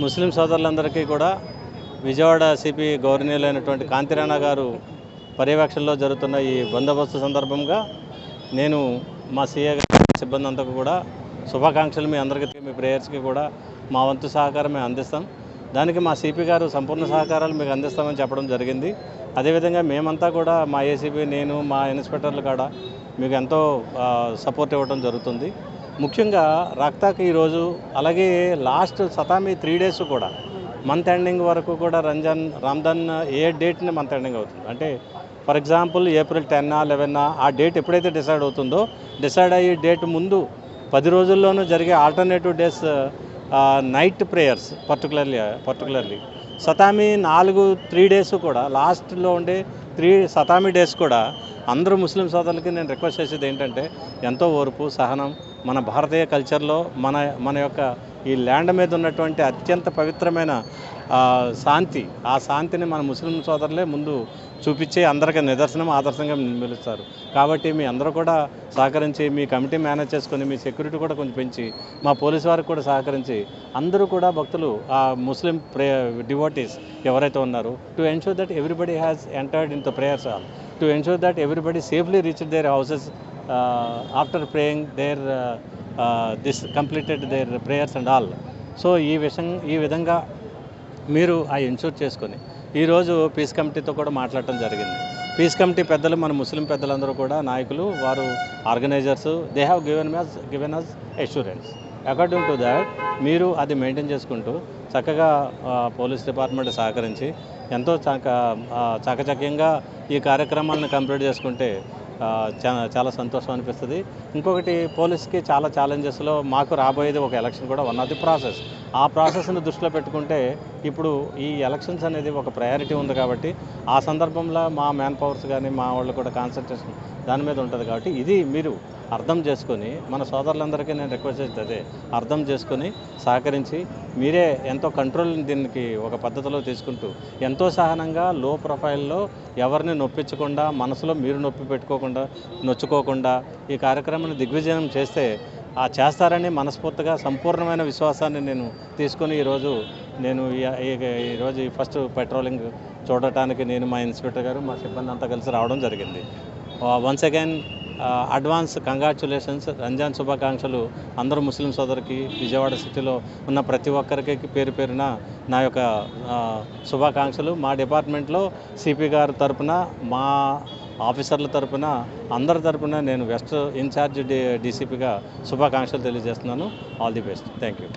ముస్లిం సోదరులందరికీ కూడా విజయవాడ సిపి గౌరవనీయులైనటువంటి కాంతిరాణా గారు పర్యవేక్షణలో జరుగుతున్న ఈ బందోబస్తు సందర్భంగా నేను మా సీఏ గారి సిబ్బంది అంతా కూడా శుభాకాంక్షలు మీ అందరికీ మీ ప్రేయర్స్కి కూడా మా వంతు సహకారం మేము అందిస్తాం. దానికి మా సిపి గారు సంపూర్ణ సహకారాలు మీకు అందిస్తామని చెప్పడం జరిగింది. అదేవిధంగా మేమంతా కూడా మా ఏసీపీ నేను మా ఇన్స్పెక్టర్లు కూడా మీకు ఎంతో సపోర్ట్ ఇవ్వడం జరుగుతుంది. ముఖ్యంగా రక్తాకి ఈరోజు అలాగే లాస్ట్ సతామి త్రీ డేస్ కూడా మంత్ ఎండింగ్ వరకు కూడా రంజాన్ రంజాన్ ఏ డేట్ని మంత్ ఎండింగ్ అవుతుంది? అంటే ఫర్ ఎగ్జాంపుల్ ఏప్రిల్ టెన్నా లెవెన్నా ఆ డేట్ ఎప్పుడైతే డిసైడ్ అవుతుందో డిసైడ్ అయ్యే డేట్ ముందు పది రోజుల్లోనూ జరిగే alternative days night prayers particularly particularly. సతామి నాలుగు త్రీ డేస్ కూడా లాస్ట్లో ఉండే త్రీ సతామి డేస్ కూడా అందరూ ముస్లిం సోదరులకి నేను రిక్వెస్ట్ చేసేది ఏంటంటే ఎంతో ఓర్పు సహనం మన భారతీయ కల్చర్లో మన మన యొక్క ఈ ల్యాండ్ మీద ఉన్నటువంటి అత్యంత పవిత్రమైన శాంతి ఆ శాంతిని మన ముస్లిం సోదరులే ముందు చూపించే అందరికీ నిదర్శనం ఆదర్శంగా నిలుస్తారు. కాబట్టి మీ అందరూ కూడా సహకరించి మీ కమిటీ మేనేజ్ చేసుకొని మీ సెక్యూరిటీ కూడా కొంచెం పెంచి మా పోలీస్ వారికి కూడా సహకరించి అందరూ కూడా భక్తులు ఆ ముస్లిం ప్రే డివోటీస్ ఎవరైతే ఉన్నారో to ensure that everybody has entered in the prayers all to ensure that everybody safely reach their houses after praying their this completed their prayers and all so ఈ విషయం ఈ విధంగా మీరు ఆ ఇన్షూర్ చేసుకొని ఈరోజు పీస్ కమిటీతో కూడా మాట్లాడటం జరిగింది. పీస్ కమిటీ పెద్దలు మన ముస్లిం పెద్దలందరూ కూడా నాయకులు వారు organisers they have given us given us assurance according to that మీరు అది మెయింటైన్ చేసుకుంటూ చక్కగా పోలీస్ డిపార్ట్మెంట్ సహకరించి ఎంతో చక ఆ, చాకచక్యంగా ఈ కార్యక్రమాలను కంప్లీట్ చేసుకుంటే చాలా సంతోషం అనిపిస్తుంది. ఇంకొకటి పోలీస్కి చాలా ఛాలెంజెస్లో మాకు రాబోయేది ఒక ఎలక్షన్ కూడా వన్ ఆఫ్ ది ప్రాసెస్ ఆ ప్రాసెస్ని దృష్టిలో పెట్టుకుంటే ఇప్పుడు ఈ ఎలక్షన్స్ అనేది ఒక ప్రయారిటీ ఉంది కాబట్టి ఆ సందర్భంలో మా మ్యాన్ పవర్స్ కానీ మా వాళ్ళు కూడా కాన్సన్ట్రేషన్ దాని మీద ఉంటుంది కాబట్టి ఇది మీరు అర్థం చేసుకొని మన సోదరులందరికీ నేను రిక్వెస్ట్ చేసేది అదే. అర్థం చేసుకొని సహకరించి మీరే ఎంతో కంట్రోల్ దీనికి ఒక పద్ధతిలో తీసుకుంటూ ఎంతో సహనంగా లో ప్రొఫైల్లో ఎవరిని నొప్పించకుండా మనసులో మీరు నొప్పి పెట్టుకోకుండా నొచ్చుకోకుండా ఈ కార్యక్రమాన్ని దిగ్విజయం చేస్తే ఆ చేస్తారని మనస్ఫూర్తిగా సంపూర్ణమైన విశ్వాసాన్ని నేను తీసుకొని ఈరోజు నేను ఈ- ఈ- ఈరోజు ఈ ఫస్ట్ పెట్రోలింగ్ చూడటానికి నేను మా ఇన్స్పెక్టర్ గారు మా సిబ్బంది అంతా కలిసి రావడం జరిగింది. Uh, once again advance congratulations Ramzan శుభాకాంక్షలు అందరూ ముస్లిం సోదరికి విజయవాడ సిటీలో ఉన్న ప్రతి ఒక్కరికి పేరు పేరున నా యొక్క శుభాకాంక్షలు. మా డిపార్ట్మెంట్లో సిపి గారి తరపున మా ఆఫీసర్ల తరపున అందరి తరపున నేను వెస్ట్ ఇన్ఛార్జ్ డి డీసీపీగా శుభాకాంక్షలు తెలియజేస్తున్నాను. All the best thank you